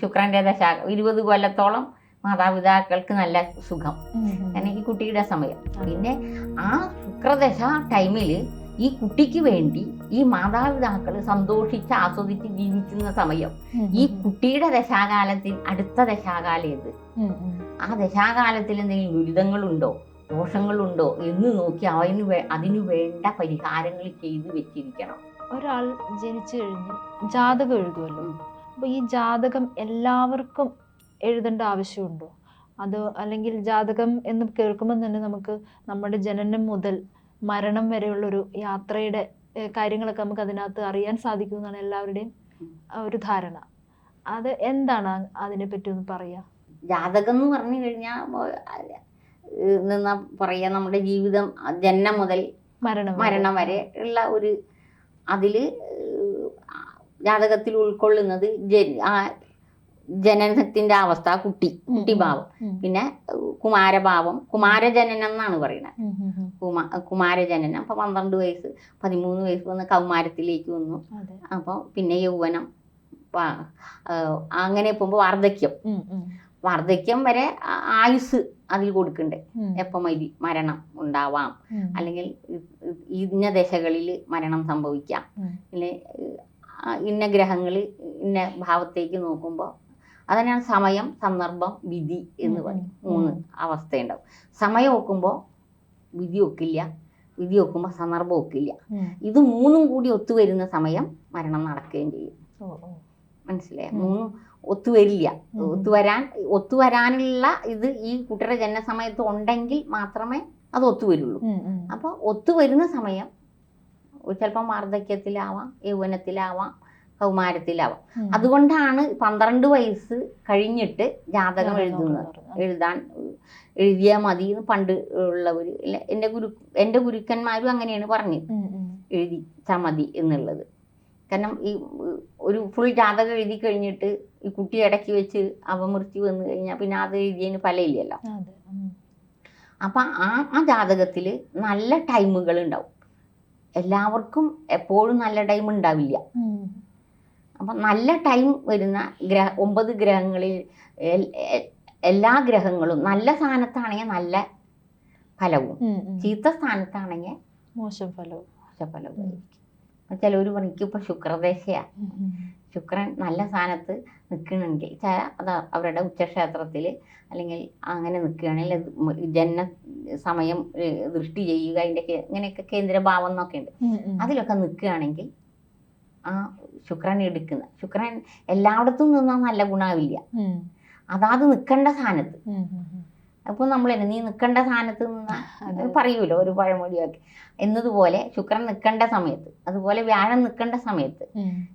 ശുക്രന്റെ ദശ ഇരുപത് കൊല്ലത്തോളം മാതാപിതാക്കൾക്ക് നല്ല സുഖം. എനിക്ക് ഈ കുട്ടിയുടെ സമയം. പിന്നെ ആ ശുക്രദശ ടൈമിൽ ഈ കുട്ടിക്ക് വേണ്ടി ഈ മാതാപിതാക്കൾ സന്തോഷിച്ച് ആസ്വദിച്ച് ജീവിക്കുന്ന സമയം. ഈ കുട്ടിയുടെ ദശാകാലത്തിൽ അടുത്ത ദശാകാലം ഏത്? ആ ദശാകാലത്തിൽ എന്തെങ്കിലും ദുരിതങ്ങളുണ്ടോ? ദോഷങ്ങളുണ്ടോ? എന്ന് നോക്കി അവന് അതിനു വേണ്ട പരിഹാരങ്ങൾ ചെയ്തു വെച്ചിരിക്കണം. ഒരാൾ ജനിച്ചു കഴിഞ്ഞ്. ജാതകം എഴുതുമല്ലോ അപ്പൊ ഈ ജാതകം എല്ലാവർക്കും എഴുതേണ്ട ആവശ്യമുണ്ടോ? അത് അല്ലെങ്കിൽ ജാതകം എന്ന് കേൾക്കുമ്പോൾ തന്നെ നമുക്ക് നമ്മുടെ ജനനം മുതൽ മരണം വരെയുള്ളൊരു യാത്രയുടെ കാര്യങ്ങളൊക്കെ നമുക്ക് അതിനകത്ത് അറിയാൻ സാധിക്കും എന്നാണ് എല്ലാവരുടെയും ഒരു ധാരണ. അത് എന്താണ് അതിനെപ്പറ്റി ഒന്ന് പറയാ? ജാതകം എന്ന് പറഞ്ഞു കഴിഞ്ഞാൽ നിന്ന പറയാ നമ്മുടെ ജീവിതം ജനനം മുതൽ മരണം മരണം വരെ ഉള്ള ഒരു അതിൽ ജാതകത്തിൽ ഉൾക്കൊള്ളുന്നത് ആ ജനനത്തിന്റെ അവസ്ഥ കുട്ടി കുട്ടിഭാവം. പിന്നെ കുമാരഭാവം. കുമാരജനനം എന്നാണ് പറയുന്നത്. കുമാ കുമാരജനനം. അപ്പൊ പന്ത്രണ്ട് വയസ്സ് പതിമൂന്ന് വയസ്സ് വന്ന് കൗമാരത്തിലേക്ക് വന്നു. അപ്പൊ അപ്പോൾ പിന്നെ യൗവനം അങ്ങനെ പോകുമ്പോൾ വാർദ്ധക്യം. വാർദ്ധക്യം വരെ ആയുസ് അതിൽ കൊടുക്കണ്ടേ? എപ്പം മരി മരണം ഉണ്ടാവാം. അല്ലെങ്കിൽ ഇന്ന ദശകളിൽ മരണം സംഭവിക്കാം. പിന്നെ ഇന്ന ഗ്രഹങ്ങൾ ഇന്ന ഭാവത്തേക്ക് നോക്കുമ്പോൾ അതിനാണ് സമയം സന്ദർഭം വിധി എന്ന് പറയും. മൂന്ന്. അവസ്ഥയുണ്ടാവും. സമയം ഒക്കുമ്പോൾ വിധി ഒക്കില്ല. വിധി ഒക്കുമ്പോൾ സന്ദർഭം ഒക്കില്ല. ഇത് മൂന്നും കൂടി ഒത്തുവരുന്ന സമയം മരണം നടക്കുകയും ചെയ്യും. മനസ്സിലായ? മൂന്ന് ഒത്തുവരില്ല. ഒത്തുവരാൻ ഒത്തുവരാനുള്ള ഇത് ഈ കുട്ടിയുടെ ജനനസമയത്ത് ഉണ്ടെങ്കിൽ മാത്രമേ അത് ഒത്തുവരുള്ളൂ. അപ്പോൾ ഒത്തുവരുന്ന സമയം ചിലപ്പം വാർദ്ധക്യത്തിലാവാം യൗവനത്തിലാവാം കൗമാരത്തിലാവാം. അതുകൊണ്ടാണ് പന്ത്രണ്ട് വയസ്സ് കഴിഞ്ഞിട്ട് ജാതകം എഴുതുന്നത്. എഴുതാൻ എഴുതിയാൽ മതി എന്ന് പണ്ട് ഉള്ളവർ എന്റെ ഗുരു എന്റെ ഗുരുക്കന്മാരും അങ്ങനെയാണ് പറഞ്ഞത്. എഴുതിച്ചാൽ മതി എന്നുള്ളത് കാരണം ഈ ഒരു ഫുൾ ജാതകം എഴുതി കഴിഞ്ഞിട്ട് ഈ കുട്ടി ഇടയ്ക്ക് വെച്ച് അപമൃത്യു വന്നു കഴിഞ്ഞാൽ പിന്നെ അത് എഴുതിയതിന് ഫലമില്ലല്ലോ. അപ്പം ആ ആ ജാതകത്തിൽ നല്ല ടൈമുകൾ ഉണ്ടാവും എല്ലാവർക്കും എപ്പോഴും നല്ല ടൈം ഉണ്ടാവില്ല. അപ്പൊ നല്ല ടൈം വരുന്ന ഗ്രഹ ഒമ്പത് ഗ്രഹങ്ങളിൽ എല്ലാ ഗ്രഹങ്ങളും നല്ല സ്ഥാനത്താണെങ്കിൽ നല്ല ഫലവും. ചീത്ത സ്ഥാനത്താണെങ്കിൽ മോശം ഫലവും. മോശഫലവും ചിലവർ പറയും ഇപ്പോൾ ശുക്രദേശയാണ് ഉം, ഉം. ശുക്രൻ നല്ല സ്ഥാനത്ത് നിൽക്കണമെങ്കിൽ ചില അത് അവരുടെ ഉച്ചക്ഷേത്രത്തിൽ അല്ലെങ്കിൽ അങ്ങനെ നിൽക്കുകയാണെങ്കിൽ ജനന സമയം ദൃഷ്ടി ചെയ്യുക അതിന്റെ ഇങ്ങനെയൊക്കെ കേന്ദ്രഭാവം എന്നൊക്കെ ഉണ്ട്. അതിലൊക്കെ നിൽക്കുകയാണെങ്കിൽ ആ ശുക്രൻ എടുക്കുന്ന ശുക്രൻ എല്ലായിടത്തും നിന്നാൽ നല്ല ഗുണമാവില്ല അതാത് നിൽക്കേണ്ട സ്ഥാനത്ത്. അപ്പോൾ നമ്മൾ നീ നിൽക്കേണ്ട സ്ഥാനത്ത് നിന്ന്. പറയൂലോ ഒരു പഴമൊഴിയൊക്കെ. എന്നതുപോലെ ശുക്രൻ നിൽക്കേണ്ട സമയത്ത് അതുപോലെ വ്യാഴം നിൽക്കേണ്ട സമയത്ത്.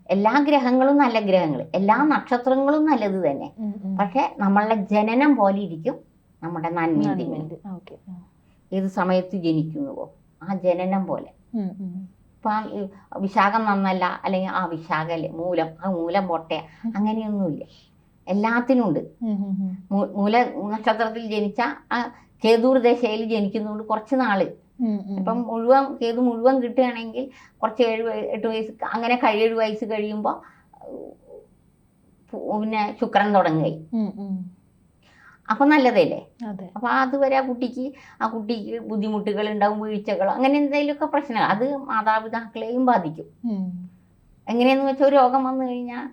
എല്ലാ ഗ്രഹങ്ങളും നല്ല ഗ്രഹങ്ങൾ എല്ലാ നക്ഷത്രങ്ങളും നല്ലത് തന്നെ. പക്ഷെ നമ്മളുടെ ജനനം പോലെ ഇരിക്കും നമ്മുടെ നന്മ ഏത് സമയത്ത് ജനിക്കുന്നുവോ ആ ജനനം പോലെ. ഇപ്പം വിശാഖം നന്നല്ല അല്ലെങ്കിൽ ആ വിശാഖല്ലേ മൂലം ആ മൂലം പൊട്ടയ അങ്ങനെയൊന്നുമില്ല. എല്ലാത്തിനും ഉണ്ട്. മൂല നക്ഷത്രത്തിൽ ജനിച്ച ആ കേതൂർ ദശയിൽ ജനിക്കുന്നതുകൊണ്ട് കുറച്ച് നാൾ. ഇപ്പം മുഴുവൻ കേതു മുഴുവൻ കിട്ടുകയാണെങ്കിൽ കുറച്ച് ഏഴ് എട്ട് വയസ്സ് അങ്ങനെ കഴിയേഴ് വയസ്സ് കഴിയുമ്പോൾ പിന്നെ ശുക്രൻ തുടങ്ങി ഉം. നല്ലതല്ലേ? അപ്പൊ അതുവരെ ആ കുട്ടിക്ക് ആ കുട്ടിക്ക് ബുദ്ധിമുട്ടുകൾ ഉണ്ടാവും വീഴ്ചകളോ അങ്ങനെ എന്തെങ്കിലുമൊക്കെ പ്രശ്നങ്ങൾ. അത് മാതാപിതാക്കളെയും ബാധിക്കും. എങ്ങനെയെന്ന് വെച്ചാൽ ഒരു രോഗം വന്നു കഴിഞ്ഞാൽ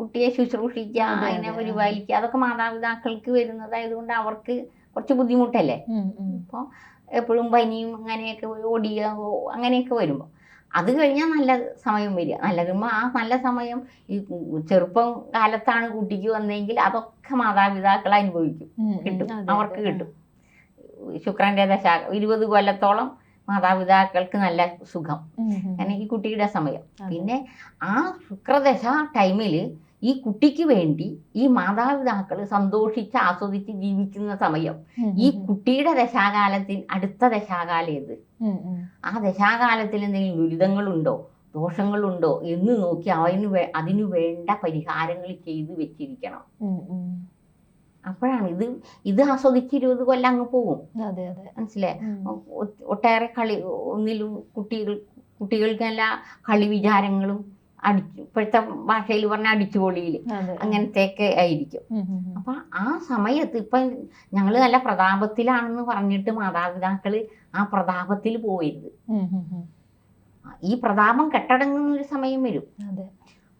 കുട്ടിയെ ശുശ്രൂഷിക്കുക അതെ, അതിനെ അതെ, പരിപാലിക്കുക. അതൊക്കെ മാതാപിതാക്കൾക്ക് വരുന്നതായതുകൊണ്ട് അവർക്ക് കുറച്ച് ബുദ്ധിമുട്ടല്ലേ. അപ്പോൾ എപ്പോഴും പനിയും അങ്ങനെയൊക്കെ ഓടിയ അങ്ങനെയൊക്കെ വരുമ്പോൾ അത് കഴിഞ്ഞാൽ നല്ല സമയം വരിക. നല്ല വരുമ്പോൾ ആ നല്ല സമയം ഈ ചെറുപ്പം കാലത്താണ് കുട്ടിക്ക് വന്നെങ്കിൽ അതൊക്കെ മാതാപിതാക്കൾ അനുഭവിക്കും. കിട്ടും. അവർക്ക് കിട്ടും. ശുക്രന്റെ ദശ ഇരുപത് കൊല്ലത്തോളം മാതാപിതാക്കൾക്ക് നല്ല സുഖം. ഉം. ഈ കുട്ടിയുടെ സമയം. പിന്നെ ആ ശുക്രദശ ടൈമിൽ ഈ കുട്ടിക്ക് വേണ്ടി ഈ മാതാപിതാക്കൾ സന്തോഷിച്ച് ആസ്വദിച്ച് ജീവിക്കുന്ന സമയം ഈ കുട്ടിയുടെ ദശാകാലത്തിൽ അടുത്ത ദശാകാലം ഏത്. ആ ദശാകാലത്തിൽ എന്തെങ്കിലും ദുരിതങ്ങളുണ്ടോ? ദോഷങ്ങളുണ്ടോ? എന്ന് നോക്കി അവന് വേ അതിനു വേണ്ട പരിഹാരങ്ങൾ ചെയ്തു വെച്ചിരിക്കണം. അപ്പോഴാണ് ഇത് ഇത് ആസ്വദിച്ച് ഇരുപത് കൊല്ലം അങ്ങ് പോകും. മനസ്സിലായി? ഉം. ഒട്ടേറെ കളി ഒന്നിലും കുട്ടികൾ കുട്ടികൾക്കെല്ലാ കളി വിചാരങ്ങളും അടിച്ചു ഇപ്പോഴത്തെ ഭാഷയിൽ പറഞ്ഞ അടിച്ചുപൊളിയിൽ അങ്ങനത്തെയൊക്കെ ആയിരിക്കും. അപ്പം ആ സമയത്ത് ഇപ്പൊ ഞങ്ങൾ നല്ല പ്രതാപത്തിലാണെന്ന് പറഞ്ഞിട്ട് മാതാപിതാക്കൾ ആ പ്രതാപത്തിൽ ഉം. ഈ പ്രതാപം കെട്ടടങ്ങുന്ന ഒരു സമയം വരും.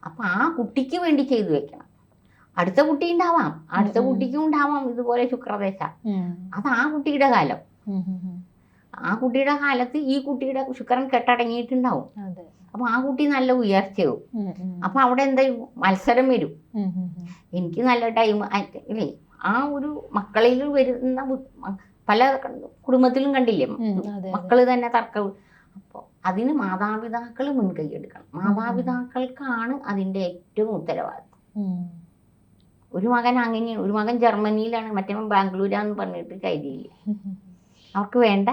അപ്പൊ ആ കുട്ടിക്ക് വേണ്ടി ചെയ്തു വെക്കണം. അടുത്ത കുട്ടി ഉണ്ടാവാം. അടുത്ത. കുട്ടിക്കും ഉണ്ടാവാം ഇതുപോലെ ശുക്രദേശ. അത് ആ കുട്ടിയുടെ കാലം. ആ കുട്ടിയുടെ കാലത്ത് ഈ കുട്ടിയുടെ ശുക്രൻ കെട്ടടങ്ങിയിട്ടുണ്ടാവും. അതെ അപ്പം ആ കുട്ടി നല്ല ഉയർച്ചയാവും. ഉം. അവിടെ എന്താ മത്സരം വരും. എനിക്ക് നല്ല ടൈം ഇല്ലേ? ആ ഒരു മക്കളിൽ വരുന്ന പല കുടുംബത്തിലും കണ്ടില്ലേ? മക്കൾ തന്നെ തർക്കം അപ്പോൾ അതിന് മാതാപിതാക്കൾ മുൻകൈ എടുക്കണം മാതാപിതാക്കൾക്കാണ് അതിന്റെ ഏറ്റവും ഉത്തരവാദിത്വം. ഒരു മകൻ അങ്ങനെയാണ് ഒരു മകൻ ജർമ്മനിയിലാണ് മറ്റേ ബാംഗ്ലൂരാന്ന് പറഞ്ഞിട്ട് കരുതിയില്ല. അവർക്ക് വേണ്ട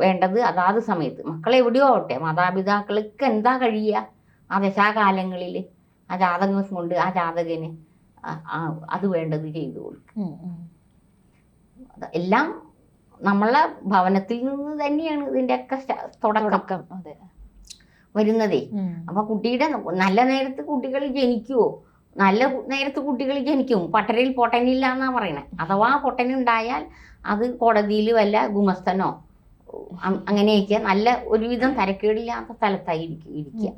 വേണ്ടത് അതാത് സമയത്ത്. മക്കളെ എവിടെയോ ആവട്ടെ. മാതാപിതാക്കൾക്ക് എന്താ കഴിയുക? ആ ദശാകാലങ്ങളിൽ ആ ജാതകം കൊണ്ട് ആ ജാതകന് അത് വേണ്ടത് ചെയ്തു കൊടുക്കും എല്ലാം നമ്മളെ ഭവനത്തിൽ നിന്ന് തന്നെയാണ് ഇതിന്റെയൊക്കെ തുടക്കം. വരുന്നതേ. അപ്പൊ കുട്ടിയുടെ നല്ല നേരത്ത് കുട്ടികൾ ജനിക്കുവോ? നല്ല നേരത്തെ കുട്ടികൾ ജനിക്കും പട്ടരയിൽ പൊട്ടനില്ല എന്നാ പറയണേ. അഥവാ പൊട്ടനുണ്ടായാൽ അത് കോടതിയിൽ വല്ല ഗുമസ്തനോ അങ്ങനെയൊക്കെ നല്ല ഒരുവിധം തരക്കേടില്ലാത്ത സ്ഥലത്തായിരിക്കും ഇരിക്കുക.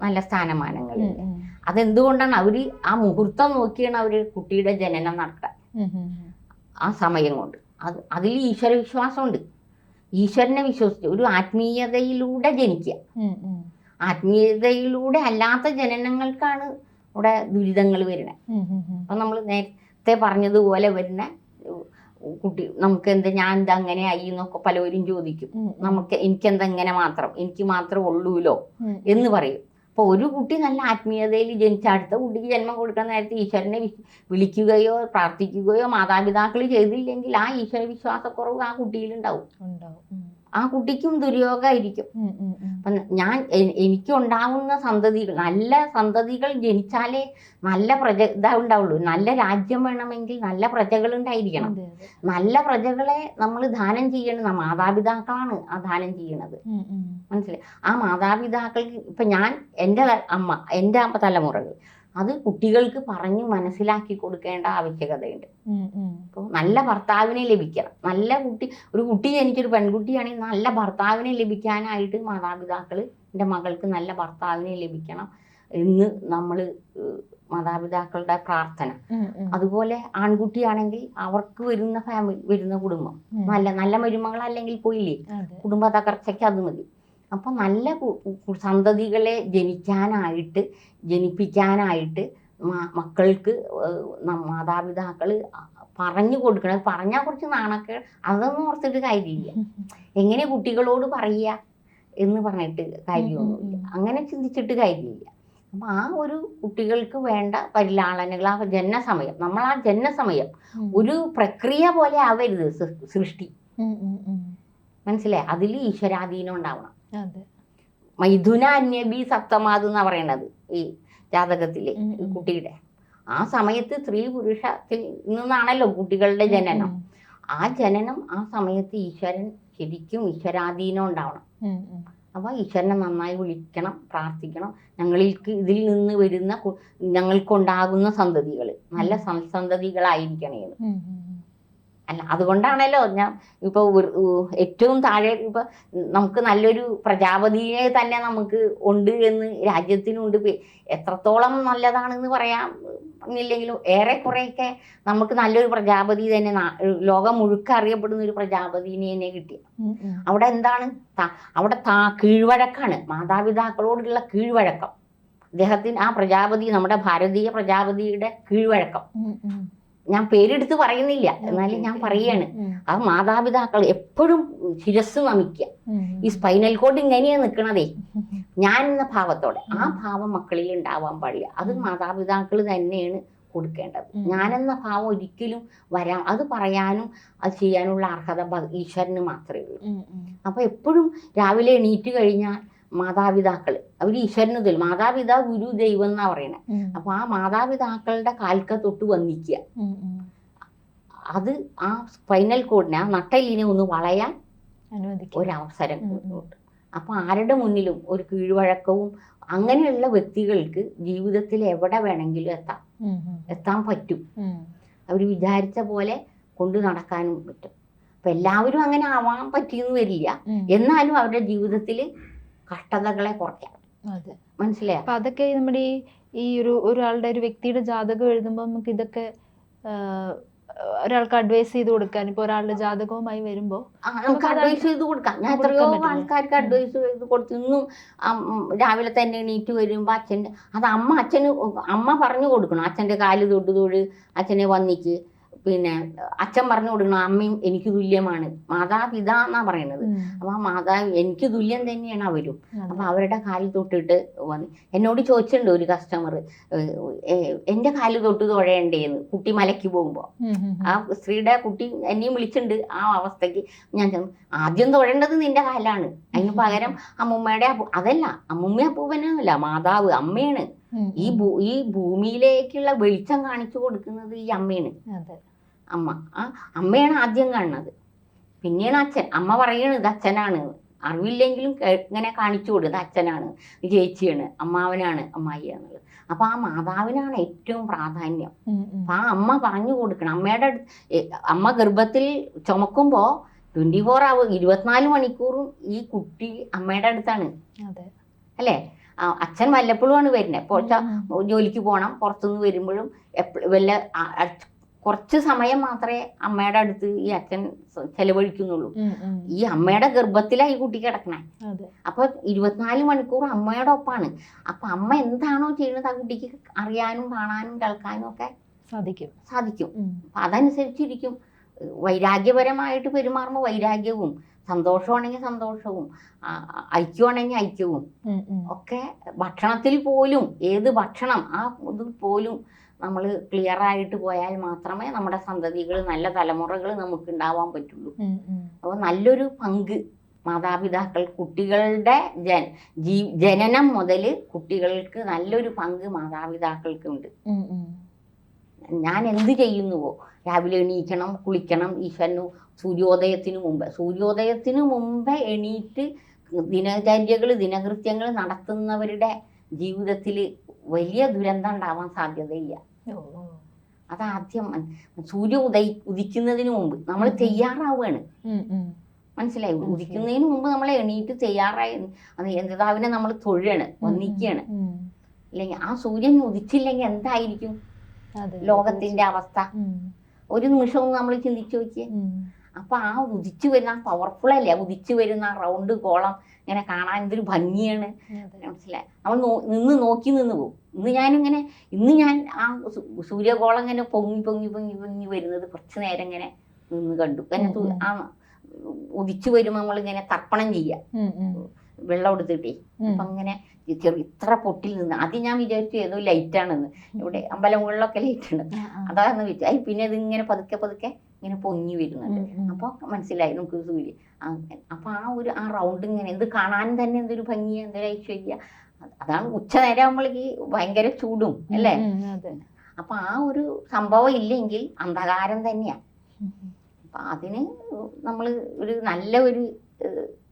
നല്ല സ്ഥാനമാനങ്ങളിൽ ഉം. അതെന്തുകൊണ്ടാണ് അവർ ആ മുഹൂർത്തം നോക്കിയാണ് അവർ കുട്ടിയുടെ ജനനം ഉം. ആ സമയം കൊണ്ട്. അത് അതിൽ ഈശ്വര വിശ്വാസമുണ്ട്. ഈശ്വരനെ വിശ്വസിച്ച് ഒരു ആത്മീയതയിലൂടെ ജനിക്കുക. ആത്മീയതയിലൂടെ അല്ലാത്ത ജനനങ്ങൾക്കാണ് ഇവിടെ ദുരിതങ്ങൾ വരുന്നത്. അപ്പം നമ്മൾ നേരത്തെ പറഞ്ഞതുപോലെ വരുന്ന. കുട്ടി നമുക്ക് എന്താ ഞാൻ എന്താ അങ്ങനെ ആയി എന്നൊക്കെ പലവരും ചോദിക്കും. നമുക്ക് എനിക്ക് എന്താ എനിക്കെന്താ ഇങ്ങനെ മാത്രം? എനിക്ക് മാത്രം ഉള്ളൂലോ? എന്ന് പറയും. അപ്പോൾ ഒരു കുട്ടി നല്ല ആത്മീയതയിൽ ജനിച്ച അടുത്ത കുട്ടിക്ക് ജന്മം കൊടുക്കുന്ന നേരത്തെ ഈശ്വരനെ വിളിക്കുകയോ പ്രാർത്ഥിക്കുകയോ മാതാപിതാക്കൾ ചെയ്തില്ലെങ്കിൽ ആ ഈശ്വര വിശ്വാസക്കുറവ് ആ കുട്ടിയിലുണ്ടാവും. ഉണ്ടാവും. ആ കുട്ടിക്കും ദുര്യോഗമായിരിക്കും. അപ്പം ഞാൻ എനിക്ക് എനിക്കുണ്ടാവുന്ന സന്തതികൾ നല്ല സന്തതികൾ ജനിച്ചാലേ നല്ല പ്രജ ഇതാ ഉണ്ടാവുള്ളൂ നല്ല രാജ്യം വേണമെങ്കിൽ നല്ല പ്രജകൾ ഉണ്ടായിരിക്കണം. നല്ല പ്രജകളെ നമ്മൾ ദാനം ചെയ്യണം. മാതാപിതാക്കളാണ് ആ ദാനം ചെയ്യണത്. മനസ്സിലായി? ആ മാതാപിതാക്കൾക്ക് ഇപ്പം ഞാൻ എന്റെ അമ്മ എന്റെ അമ്മ തലമുറകൾ അത് കുട്ടികൾക്ക് പറഞ്ഞ് മനസ്സിലാക്കി കൊടുക്കേണ്ട ആവശ്യകതയുണ്ട്. അപ്പോൾ നല്ല ഭർത്താവിനെ ലഭിക്കണം. നല്ല കുട്ടി ഒരു കുട്ടി എനിക്കൊരു പെൺകുട്ടിയാണെങ്കിൽ നല്ല ഭർത്താവിനെ ലഭിക്കാനായിട്ട് മാതാപിതാക്കൾ എന്റെ മകൾക്ക് നല്ല ഭർത്താവിനെ ലഭിക്കണം എന്ന് നമ്മൾ മാതാപിതാക്കളുടെ പ്രാർത്ഥന. അതുപോലെ ആൺകുട്ടിയാണെങ്കിൽ അവർക്ക് വരുന്ന ഫാമിലി വരുന്ന കുടുംബം. നല്ല നല്ല മരുമകളല്ലെങ്കിൽ പോയില്ലേ? കുടുംബ തകർച്ചയ്ക്ക് അത് മതി. അപ്പം നല്ല സന്തതികളെ ജനിക്കാനായിട്ട് ജനിപ്പിക്കാനായിട്ട് മക്കൾക്ക് മാതാപിതാക്കൾ പറഞ്ഞു കൊടുക്കണം. പറഞ്ഞാൽ കുറച്ച് നാണക്കേട്. അതൊന്നും ഓർത്തിട്ട് കാര്യമില്ല. എങ്ങനെ കുട്ടികളോട് പറയുക എന്ന് പറഞ്ഞിട്ട് കാര്യമൊന്നുമില്ല. അങ്ങനെ ചിന്തിച്ചിട്ട് കാര്യമില്ല. അപ്പം ആ ഒരു കുട്ടികൾക്ക് വേണ്ട പരിലാളനകൾ ആ ജനസമയം നമ്മൾ ആ ജനസമയം. ഒരു പ്രക്രിയ പോലെ ആവരുത് സൃഷ്ടി. മനസ്സിലായി? അതിൽ ഈശ്വരാധീനം ഉണ്ടാവണം. മൈഥുന അന്യബി സപ്തമാത് എന്നാ പറയണത് ഈ ജാതകത്തിലെ ഈ കുട്ടിയുടെ. ആ സമയത്ത് സ്ത്രീ പുരുഷത്തിൽ നിന്നാണല്ലോ കുട്ടികളുടെ ജനനം. ആ ജനനം ആ സമയത്ത് ഈശ്വരൻ ശരിക്കും ഈശ്വരാധീനം ഉണ്ടാവണം. അപ്പോൾ ഈശ്വരനെ നന്നായി വിളിക്കണം പ്രാർത്ഥിക്കണം. ഞങ്ങൾക്ക് ഇതിൽ നിന്ന് വരുന്ന ഞങ്ങൾക്കുണ്ടാകുന്ന സന്തതികൾ നല്ല സന്തതികളായിരിക്കണേ എന്ന് ഉം, ഉം, ഉം. അല്ല അതുകൊണ്ടാണല്ലോ ഞാൻ ഇപ്പോൾ ഏറ്റവും താഴെ ഇപ്പോൾ നമുക്ക് നല്ലൊരു പ്രജാപതിയെ തന്നെ നമുക്ക് ഉണ്ട് എന്ന് രാജ്യത്തിനുണ്ട്. എത്രത്തോളം നല്ലതാണെന്ന് പറയാൻ ഇല്ലെങ്കിലും ഏറെക്കുറെയൊക്കെ നമുക്ക് നല്ലൊരു പ്രജാപതി തന്നെ ലോകം മുഴുക്ക അറിയപ്പെടുന്ന ഒരു പ്രജാപതിനെ തന്നെ കിട്ടി. അവിടെ എന്താണ്? ത- അവിടെ താ കീഴ്വഴക്കാണ്. മാതാപിതാക്കളോടുള്ള കീഴ്വഴക്കം. അദ്ദേഹത്തിന് ആ പ്രജാപതി നമ്മുടെ ഭാരതീയ പ്രജാപതിയുടെ കീഴ്വഴക്കം. ഞാൻ പേരെടുത്ത് പറയുന്നില്ല. എന്നാലും ഞാൻ പറയാണ്. ആ മാതാപിതാക്കൾ എപ്പോഴും ശിരസ് നമിക്കുക ഈ സ്പൈനൽ കോഡ് ഇങ്ങനെയാ നിൽക്കണതേ ഞാൻ എന്ന ഭാവത്തോടെ ആ. ഭാവം മക്കളിൽ ഉണ്ടാവാൻ പാടില്ല. അത് മാതാപിതാക്കൾ തന്നെയാണ് കൊടുക്കേണ്ടത്. ഞാനെന്ന ഭാവം ഒരിക്കലും വരാം അത് പറയാനും അത് ചെയ്യാനുള്ള അർഹത ഈശ്വരന് മാത്രമേ ഉള്ളൂ. അപ്പോൾ എപ്പോഴും രാവിലെ എണീറ്റ് കഴിഞ്ഞാൽ മാതാപിതാക്കൾ അവർ ഈശ്വരന് തുല്യം മാതാപിതാ ഗുരു ദൈവം എന്നാ പറയണത് അപ്പൊ ആ മാതാപിതാക്കളുടെ കാൽക്ക തൊട്ട് വന്നിക്കുക. അത് ആ സ്പൈനൽ കോഡിനെ ആ നട്ടലിനെ ഒന്ന് വളയാൻ ഒരവസരം അപ്പൊ ആരുടെ മുന്നിലും ഒരു കീഴ്വഴക്കവും അങ്ങനെയുള്ള വ്യക്തികൾക്ക് ജീവിതത്തിൽ എവിടെ വേണമെങ്കിലും എത്താം. എത്താൻ പറ്റും. അവർ വിചാരിച്ച പോലെ കൊണ്ടു നടക്കാനും പറ്റും. അപ്പം എല്ലാവരും അങ്ങനെ ആവാൻ പറ്റിയെന്ന് വരില്ല. എന്നാലും അവരുടെ ജീവിതത്തിൽ കഷ്ടതകളെ കുറയ്ക്കാം. മനസ്സിലായോ? അപ്പൊ അതൊക്കെ നമ്മുടെ ഈ ഈ ഒരു ഒരാളുടെ ഒരു വ്യക്തിയുടെ ജാതകം എഴുതുമ്പോൾ നമുക്ക് ഇതൊക്കെ ഒരാൾക്ക് അഡ്വൈസ് ചെയ്ത് കൊടുക്കാൻ ഇപ്പൊ ഒരാളുടെ ജാതകവുമായി വരുമ്പോ നമുക്ക് അഡ്വൈസ് ചെയ്ത് കൊടുക്കാം. ഞാൻ എത്രയോ? ആൾക്കാർക്ക്. അഡ്വൈസ് ചെയ്ത് കൊടുത്തു ഇന്നും രാവിലെ തന്നെ എണീറ്റ് വരുമ്പോ അച്ഛൻ അത് അമ്മ അച്ഛന് അമ്മ പറഞ്ഞു കൊടുക്കണം. അച്ഛന്റെ കാൽ തൊട്ട് തൊഴു അച്ഛനെ വന്നിക്ക്. പിന്നെ അച്ഛൻ പറഞ്ഞു കൊടുക്കണം അമ്മയും എനിക്ക് തുല്യമാണ്. മാതാപിതാ എന്നാ പറയുന്നത് അപ്പൊ ആ മാതാവ് എനിക്ക് തുല്യം തന്നെയാണ് അവരും. അപ്പൊ അവരുടെ കാലിൽ തൊട്ടിട്ട് വന്ന് എന്നോട് ചോദിച്ചിട്ടുണ്ട് ഒരു കസ്റ്റമർ എന്റെ കാലിൽ തൊട്ട് തുഴയണ്ടേന്ന് കുട്ടി മലയ്ക്ക് പോകുമ്പോൾ ആ സ്ത്രീയുടെ കുട്ടി എന്നെയും വിളിച്ചിട്ടുണ്ട് ആ അവസ്ഥക്ക് ഞാൻ ആദ്യം തൊഴേണ്ടത് നിന്റെ കാലാണ്. അതിന് പകരം അമ്മുമ്മയുടെ അപ്പു അതല്ല അമ്മുമ്മ അപ്പൂപ്പനല്ല മാതാവ് അമ്മയാണ്. ഈ ഭൂ ഈ ഭൂമിയിലേക്കുള്ള വെളിച്ചം കാണിച്ചു കൊടുക്കുന്നത് ഈ അമ്മയാണ്. അമ്മ. ആ അമ്മയാണ് ആദ്യം കാണുന്നത്. പിന്നെയാണ് അച്ഛൻ അമ്മ പറയണത് ഇത് അച്ഛനാണ്. അറിവില്ലെങ്കിലും ഇങ്ങനെ കാണിച്ചു കൊടുക്കുന്നത് അച്ഛനാണ്. ചേച്ചിയാണ് അമ്മാവനാണ് അമ്മായിയാന്നുള്ളത് അപ്പൊ ആ മാതാവിനാണ് ഏറ്റവും പ്രാധാന്യം. ഉം. ആ അമ്മ പറഞ്ഞു കൊടുക്കണം. അമ്മയുടെ അടുത്ത് അമ്മ ഗർഭത്തിൽ ചുമക്കുമ്പോ ട്വന്റി ഫോർ അവർ ഇരുപത്തിനാല് മണിക്കൂറും ഈ കുട്ടി അമ്മയുടെ അടുത്താണ്. അല്ലേ? അച്ഛൻ വല്ലപ്പോഴും ആണ് വരുന്നത്. ഇപ്പോൾ. ജോലിക്ക് പോകണം പുറത്തുനിന്ന് വരുമ്പോഴും എപ്പ- വല്ല കുറച്ച് സമയം മാത്രമേ അമ്മയുടെ അടുത്ത് ഈ അച്ഛൻ ചെലവഴിക്കുന്നുള്ളൂ. ഈ അമ്മയുടെ ഗർഭത്തിലാണ് ഈ കുട്ടി കിടക്കണേ. അപ്പൊ ഇരുപത്തിനാല് മണിക്കൂർ അമ്മയുടെ ഒപ്പാണ്. അപ്പൊ അമ്മ എന്താണോ ചെയ്യുന്നത് ആ കുട്ടിക്ക് അറിയാനും കാണാനും കേൾക്കാനും ഒക്കെ സാധിക്കും. സാധിക്കും. അപ്പൊ അതനുസരിച്ചിരിക്കും. വൈരാഗ്യപരമായിട്ട് പെരുമാറുമ്പോൾ വൈരാഗ്യവും സന്തോഷമാണെങ്കിൽ സന്തോഷവും ഐക്യമാണെങ്കിൽ ഐക്യവും. ഒക്കെ ഭക്ഷണത്തിൽ പോലും ഏത് ഭക്ഷണം ആ ഇത് പോലും നമ്മൾ ക്ലിയർ ആയിട്ട് പോയാൽ മാത്രമേ നമ്മുടെ സന്തതികൾ നല്ല തലമുറകൾ നമുക്ക് ഉണ്ടാവാൻ പറ്റുള്ളൂ. അപ്പോൾ നല്ലൊരു പങ്ക് മാതാപിതാക്കൾ കുട്ടികളുടെ ജൻ ജീ ജനനം മുതൽ കുട്ടികൾക്ക് നല്ലൊരു പങ്ക് മാതാപിതാക്കൾക്കുണ്ട്. ഞാൻ എന്ത് ചെയ്യുന്നുവോ രാവിലെ എണീക്കണം കുളിക്കണം ഈശ്വരനു സൂര്യോദയത്തിന് മുമ്പ് സൂര്യോദയത്തിന് മുമ്പ് എണീറ്റ് ദിനചര്യകൾ ദിനകൃത്യങ്ങൾ നടത്തുന്നവരുടെ ജീവിതത്തിൽ വലിയ ദുരന്തം ഉണ്ടാവാൻ സാധ്യതയില്ല. അതാദ്യം ആദ്യം സൂര്യ ഉദയി ഉദിക്കുന്നതിന് മുമ്പ് നമ്മൾ തയ്യാറാവുകയാണ്. മനസ്സിലായി. ഉദിക്കുന്നതിന് മുമ്പ് നമ്മൾ എണീറ്റ് തയ്യാറായി അത് എന്താവിനെ നമ്മൾ തൊഴുകയാണ് വന്നിക്കുകയാണ്. അല്ലെങ്കിൽ ആ സൂര്യൻ ഉദിച്ചില്ലെങ്കിൽ എന്തായിരിക്കും? ലോകത്തിന്റെ അവസ്ഥ. ഒരു നിമിഷവും നമ്മൾ ചിന്തിച്ചു നോക്കിയേ. അപ്പൊ ആ ഉദിച്ചു വരുന്ന പവർഫുൾ അല്ലേ? ഉദിച്ചു വരുന്ന റൗണ്ട് കോളം ഇങ്ങനെ കാണാൻ എന്തൊരു ഭംഗിയാണ്. മനസ്സിലെ മനസ്സിലായി? നമ്മൾ നിന്ന് നോക്കി നിന്ന് പോകും ഇന്ന് ഞാനിങ്ങനെ ഇന്ന് ഞാൻ ആ സൂര്യഗോളം സൂര്യകോളം ഇങ്ങനെ പൊങ്ങി പൊങ്ങി പൊങ്ങി പൊങ്ങി വരുന്നത് കുറച്ച് നേരം ഇങ്ങനെ നിന്ന് കണ്ടു. പിന്നെ. ആ ഉദിച്ചു വരുമ്പോൾ നമ്മളിങ്ങനെ തർപ്പണം ചെയ്യുക ഉം. വെള്ളം എടുത്തിട്ടേ. അപ്പൊ അങ്ങനെ ഇത്ര പൊട്ടിൽ നിന്ന് ആദ്യം ഞാൻ വിചാരിച്ചു ഏതോ ലൈറ്റാണെന്ന് ഇവിടെ അമ്പലങ്ങളിലൊക്കെ ലൈറ്റ് ഉണ്ട്. അതാന്ന് വിചാരിച്ചു പിന്നെ ഇതിങ്ങനെ പതുക്കെ പതുക്കെ ഇങ്ങനെ പൊങ്ങി വരുന്നുണ്ട്. അപ്പോൾ മനസ്സിലായി നമുക്ക് സൂര്യ അപ്പോൾ ആ ഒരു ആ റൗണ്ട് ഇങ്ങനെ ഇത് കാണാൻ തന്നെ എന്തൊരു ഭംഗിയ എന്തൊരു ഐശ്വര്യ. അതാണ് ഉച്ച നേരം ആകുമ്പോഴേക്ക് ഭയങ്കര ചൂടും അല്ലേ? അപ്പം ആ ഒരു സംഭവം ഇല്ലെങ്കിൽ അന്ധകാരം തന്നെയാണ് അപ്പൊ. അതിന് നമ്മൾ ഒരു നല്ല ഒരു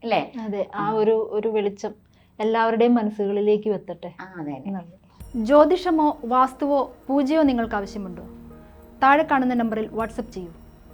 അല്ലേ? അതെ ആ ഒരു ഒരു വെളിച്ചം എല്ലാവരുടെയും മനസ്സുകളിലേക്ക് എത്തട്ടെ. ആ അതെ ജ്യോതിഷമോ വാസ്തുവോ പൂജയോ നിങ്ങൾക്ക് ആവശ്യമുണ്ടോ? താഴെ കാണുന്ന നമ്പറിൽ വാട്സപ്പ് ചെയ്യൂ.